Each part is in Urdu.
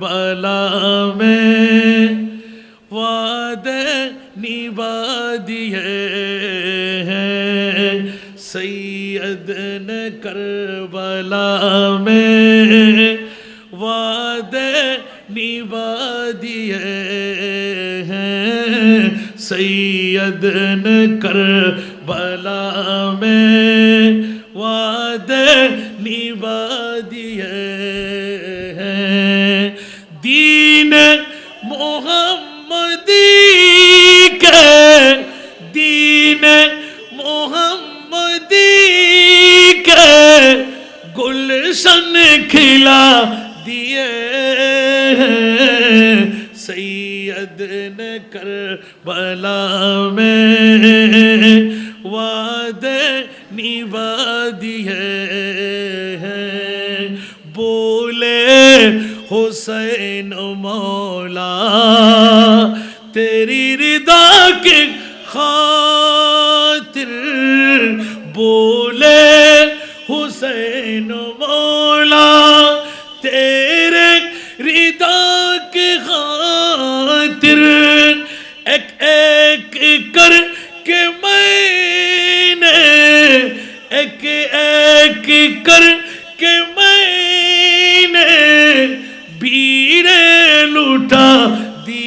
کربلا میں وعدے نبھا دیے ہیں۔ سید نے کربلا میں وعدے نبھا دیے ہیں۔ سید نے کربلا میں وعدے محمدی کے دین محمدی کے گلشن کھلا دیے ہیں سید نے کربلا میں وعدے نبھا دیے ہیں بولے حسین مولا، تیری ردا کی خاطر بولے حسین مولا، تیرے ردا کی خاطر ایک ایک کر کے میں نے، ایک ایک کر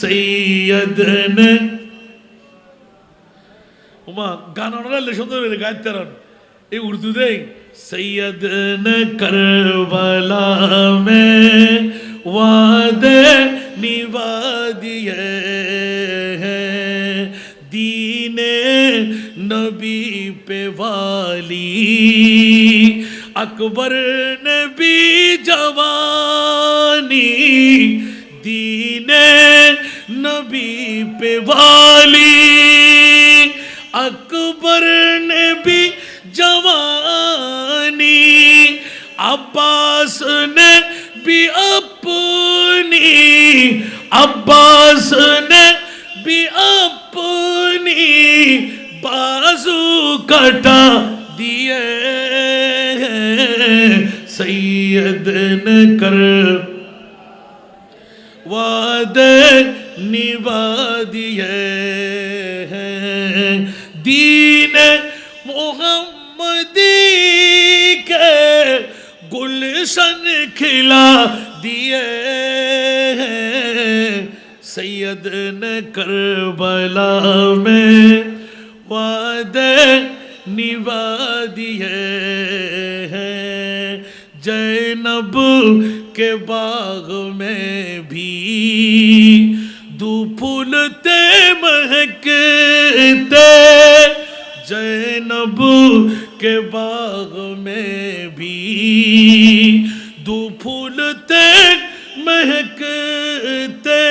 সৈয়দ নে উমা গান অনালে সুন্দর করে গাইতে তারান এই উর্দু দেই সৈয়দ নে করবালা মে نبی پہ والی، اکبر نبی جوانی، دین نبی پہ والی، اکبر نبی جوانی، عباس نے بھی اپنی، عباس گھٹا دیئے سید نے کر وعدے نبا دیئے دین محمدی کے گلشن کھلا دیئے سید نے کربلا میں وعدے نبھا دیے ہیں۔ جینب کے باغ میں بھی دو پھولتے مہکتے۔ جینب کے باغ میں بھی دو پھولتے مہکتے۔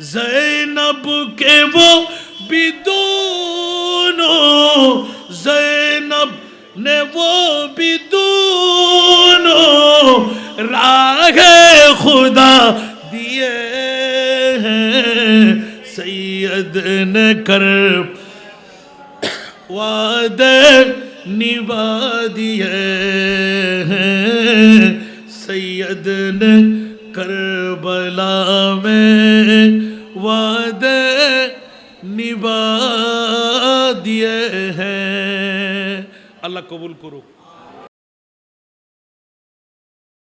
زینب کے وہ بھی دو رہے خدا دیئے ہیں سید نے کر وعدے نبا دیئے ہیں سید نے کربلا میں وعدے نبا دیئے ہیں اللہ قبول کرو